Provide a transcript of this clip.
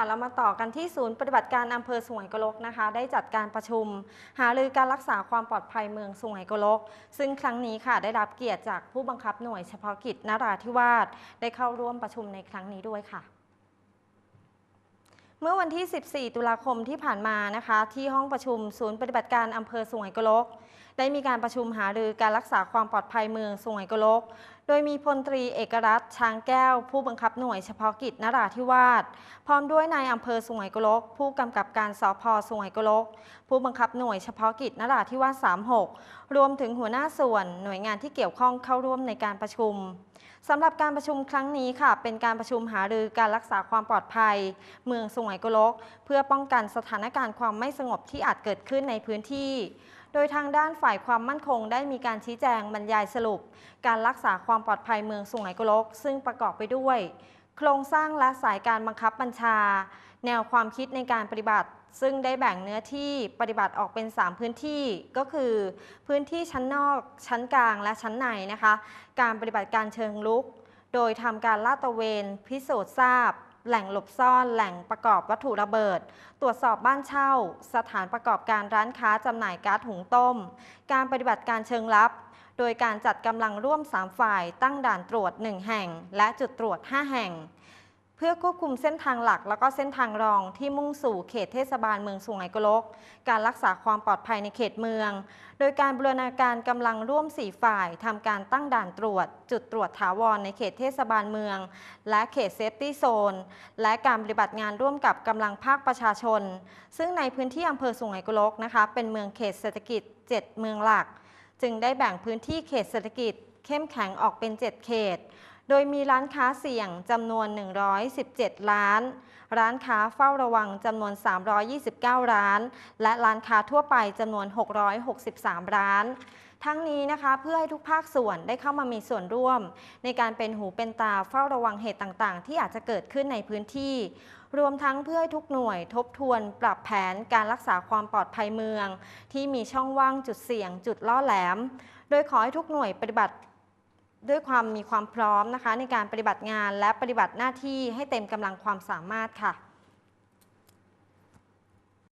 ค่ะเรามาต่อกันที่ศูนย์ปฏิบัติการอำเภอสุไหงโกลกนะคะ ได้จัดการประชุม หารือการรักษาความปลอดภัยเมืองสุไหงโกลก ซึ่งครั้งนี้ค่ะได้รับเกียรติจากผู้บังคับหน่วยเฉพาะกิจนราธิวาสได้เข้าร่วมประชุมในครั้งนี้ด้วยค่ะเมื่อวันที่ 14 ตุลาคมที่ผ่านมานะคะ ที่ห้องประชุมศูนย์ปฏิบัติการอำเภอสุไหงโกลก ได้มีการประชุมหารือการรักษาความปลอดภัยเมืองสุไหงโกลก ดยมีพลตรีเอกรัตช้างแก้ว ผู้บังคับหน่วยเฉพาะกิจนราธิวาสพร้อมด้วยนายอำเภอสุไหงโกลก ผู้กำกับการสพสุไหงโกลก ผู้บังคับหน่วยเฉพาะกิจนราธิวาส 36 รวมถึงหัวหน้าส่วนหน่วยงานที่เกี่ยวข้องเข้าร่วมในการประชุมสำหรับการประชุมครั้งนี้ค่ะ เป็นการประชุมหารือการรักษาความปลอดภัย เมืองสุไหงโกลก เพื่อป้องกันสถานการณ์ความไม่สงบที่อาจเกิดขึ้นในพื้นที่ โดยทางด้านฝ่ายความมั่นคงได้มีการชี้แจงบรรยายสรุป การรักษาความปลอดภัยเมืองสุไหงโกลก ซึ่งประกอบไปด้วย โครงสร้างและสายการบังคับบัญชา แนวความคิดในการปฏิบัติ ซึ่งได้แบ่งเนื้อที่ปฏิบัติออกเป็น 3 พื้นที่ก็คือ พื้นที่ชั้นนอก ชั้นกลางและชั้นในนะคะ การปฏิบัติการเชิงลุก โดยทำการลาดตระเวน พิสูจน์ทราบ แหล่งหลบซ่อน แหล่งประกอบวัตถุระเบิด ตรวจสอบบ้านเช่า สถานประกอบการร้านค้าจำหน่ายก๊าซหุงต้ม การปฏิบัติการเชิงลับ โดยการจัดกำลังร่วม 3 ฝ่ายตั้งด่านตรวจ 1 แห่ง และจุดตรวจ 5 แห่ง พื่อควบคุมเส้นทางหลัก แล้วก็เส้นทางรองที่มุ่งสู่เขตเทศบาลเมืองสุไหงโกลก การรักษาความปลอดภัยในเขตเมือง โดยการบูรณาการกำลังร่วม 4 ฝ่ายทำการตั้งด่านตรวจ จุดตรวจถาวรในเขตเทศบาลเมือง และเขตเซฟตี้โซน และการปฏิบัติงานร่วมกับกำลังภาคประชาชน ซึ่งในพื้นที่อำเภอสุไหงโกลกนะคะ เป็นเมืองเขตเศรษฐกิจ 7 เมืองหลัก จึงได้แบ่งพื้นที่เขตเศรษฐกิจ เข้มแข็งออกเป็น 7 เขต โดยมีร้านค้าเสี่ยงจำนวน 117ล้าน ร้านค้าเฝ้าระวังจำนวน 329 ร้าน และร้านค้าทั่วไปจำนวน 663 ร้านทั้งนี้นะคะเพื่อให้ทุกภาคส่วนได้เข้ามามีส่วนร่วม ในการเป็นหูเป็นตาเฝ้าระวังเหตุต่างๆ ที่อาจจะเกิดขึ้นในพื้นที่ รวมทั้งเพื่อให้ทุกหน่วยทบทวน ปรับแผนการรักษาความปลอดภัยเมือง ที่มีช่องว่างจุดเสี่ยง จุดล่อแหลม โดยขอให้ทุกหน่วยปฏิบัติ ด้วยความมีความพร้อมนะคะ ในการปฏิบัติงานและปฏิบัติหน้าที่ให้เต็มกำลังความสามารถค่ะ